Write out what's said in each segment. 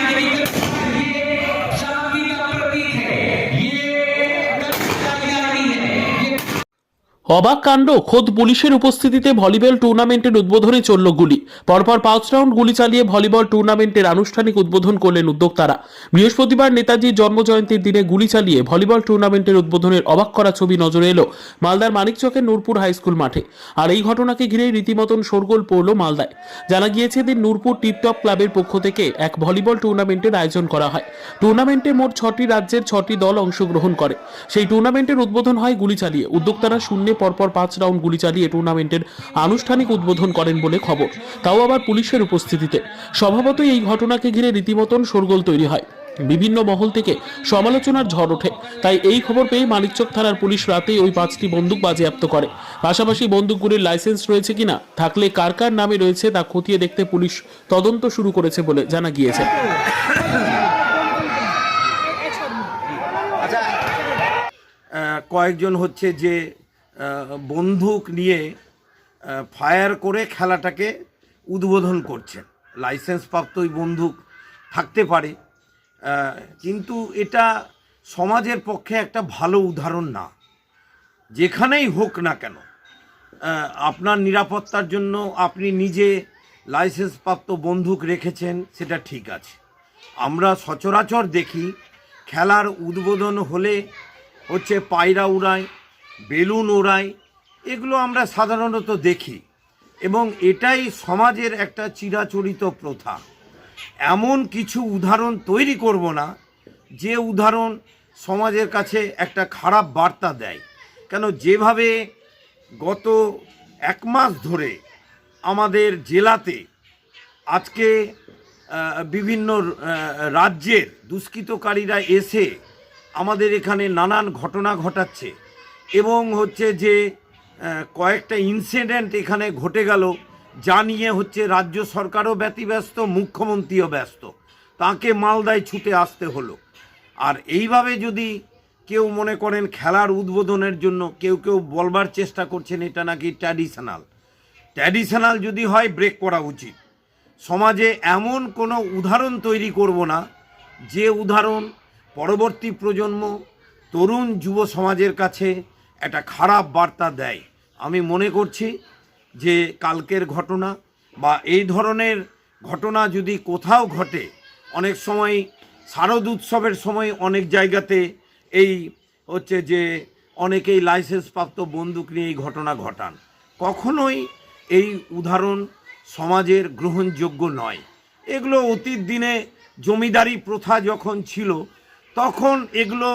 Gracias. অবাক কাণ্ড, খোদ পুলিশের উপস্থিতিতে ভলিবল টুর্নামেন্টের উদ্বোধনে চলল গুলি। পরপর পাঁচ রাউন্ড গুলি চালিয়ে ভলিবল টুর্নামেন্টের আনুষ্ঠানিক উদ্বোধন করলেন উদ্যোক্তারা। বৃহস্পতিবার নেতাজির জন্মজয়ন্তীর দিনে গুলি চালিয়ে ভলিবল টুর্নামেন্টের উদ্বোধনের অবাক করা ছবি নজরে এলো মালদার মানিকচকের নূরপুর হাই স্কুল মাঠে। আর এই ঘটনাকে ঘিরে রীতিমতন শোরগোল পড়ল মালদায়। জানা গিয়েছে দিন নূরপুর টিপটপ ক্লাবের পক্ষ থেকে এক ভলিবল টুর্নামেন্টের আয়োজন করা হয়। টুর্নামেন্টে মোট ছটি রাজ্যের ছটি দল অংশগ্রহণ করে। সেই টুর্নামেন্টের উদ্বোধন হয় গুলি চালিয়ে। উদ্যোক্তারা শূন্যে পরপর পাঁচ রাউন্ড গুলি চালিয়ে টুর্নামেন্টের আনুষ্ঠানিক উদ্বোধন করেন বলে খবর। তাও আবার পুলিশের উপস্থিতিতে। স্বভাবতই এই ঘটনাকে ঘিরে রীতিমতন শোরগোল তৈরি হয়। বিভিন্ন মহল থেকে সমালোচনার ঝড় ওঠে। তাই এই খবর পেয়ে মানিকচক থানার পুলিশ রাতেই ওই পাঁচটি বন্দুক বাজেয়াপ্ত করে। পাশাপাশি বন্দুকগুলির লাইসেন্স রয়েছে কিনা, থাকলে কার কার নামে রয়েছে তা খতিয়ে দেখতে পুলিশ তদন্ত শুরু করেছে বলে জানা গিয়েছে। আচ্ছা কয়েকজন হচ্ছে যে বন্দুক নিয়ে ফায়ার করে খেলাটাকে উদ্বোধন করছেন। লাইসেন্স প্রাপ্ত ওই বন্দুক থাকতে পারে। কিন্তু এটা সমাজের পক্ষে একটা ভালো উদাহরণ না। যেখানেই হোক না কেন আপনার নিরাপত্তার জন্য আপনি নিজে লাইসেন্স প্রাপ্ত বন্দুক রেখেছেন, সেটা ঠিক আছে। আমরা সচরাচর দেখি, খেলার উদ্বোধন হলে হচ্ছে পায়রা উড়ায় বেলুন ওড়ায় এগুলো আমরা সাধারণত দেখি এবং এটাই সমাজের একটা চিরাচরিত প্রথা। এমন কিছু উদাহরণ তৈরি করব না, যে উদাহরণ সমাজের কাছে একটা খারাপ বার্তা দেয়। কেন যেভাবে গত এক মাস ধরে আমাদের জেলাতে আজকে বিভিন্ন রাজ্যের দুষ্কৃতকারীরা এসে আমাদের এখানে নানান ঘটনা ঘটাচ্ছে। এবং হচ্ছে যে কয়েকটা ইনসিডেন্ট এখানে ঘটে গেল, যা নিয়ে হচ্ছে রাজ্য সরকারও ব্যতিব্যস্ত, মুখ্যমন্ত্রীও ব্যস্ত। তাকে মালদায় ছুটে আসতে হলো। আর এইভাবে যদি কেউ মনে করেন খেলার উদ্বোধনের জন্য কেউ কেউ বলবার চেষ্টা করছেন, এটা নাকি ট্র্যাডিশনাল ট্র্যাডিশনাল যদি হয় ব্রেক করা উচিত। সমাজে এমন কোনো উদাহরণ তৈরি করব না, যে উদাহরণ পরবর্তী প্রজন্ম, তরুণ যুব সমাজের কাছে একটা খারাপ বার্তা দেয়। আমি মনে করছি যে কালকের ঘটনা বা এই ধরনের ঘটনা যদি কোথাও ঘটে, অনেক সময় শারদ উৎসবের সময় অনেক জায়গাতে এই হচ্ছে যে অনেকেই লাইসেন্স প্রাপ্ত বন্দুক নিয়ে এই ঘটনা ঘটান। কখনোই এই উদাহরণ সমাজের গ্রহণযোগ্য নয়। এগুলো অতীত দিনে জমিদারি প্রথা যখন ছিল, তখন এগুলো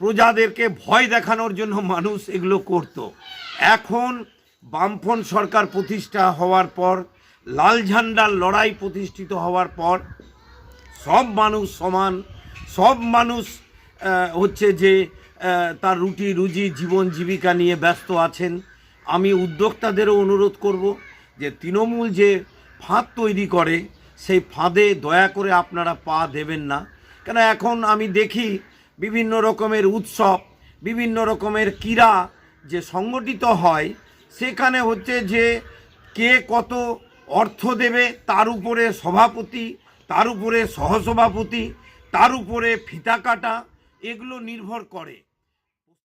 প্রজাদেরকে ভয় দেখানোর জন্য মানুষ এগুলো করত। এখন বামফ্রন্ট সরকার প্রতিষ্ঠা হওয়ার পর, লাল ঝান্ডার লড়াই প্রতিষ্ঠিত হওয়ার পর, সব মানুষ সমান, সব মানুষ হচ্ছে যে তার রুটি, রুজি, জীবন, জীবিকা নিয়ে ব্যস্ত আছেন। আমি উদ্যোক্তাদেরও অনুরোধ করব যে তৃণমূল যে ফাঁদ তৈরি করে, সেই ফাঁদে দয়া করে আপনারা পা দেবেন না। কেন, এখন আমি দেখি বিভিন্ন রকমের উৎসব, বিভিন্ন রকমের ক্রীড়া যে সংগঠিত হয়, সেখানে হচ্ছে যে কে কত অর্থ দেবে, তার উপরে সভাপতি, তার উপরে সহসভাপতি, তার উপরে ফিতা কাটা, এগুলো নির্ভর করে।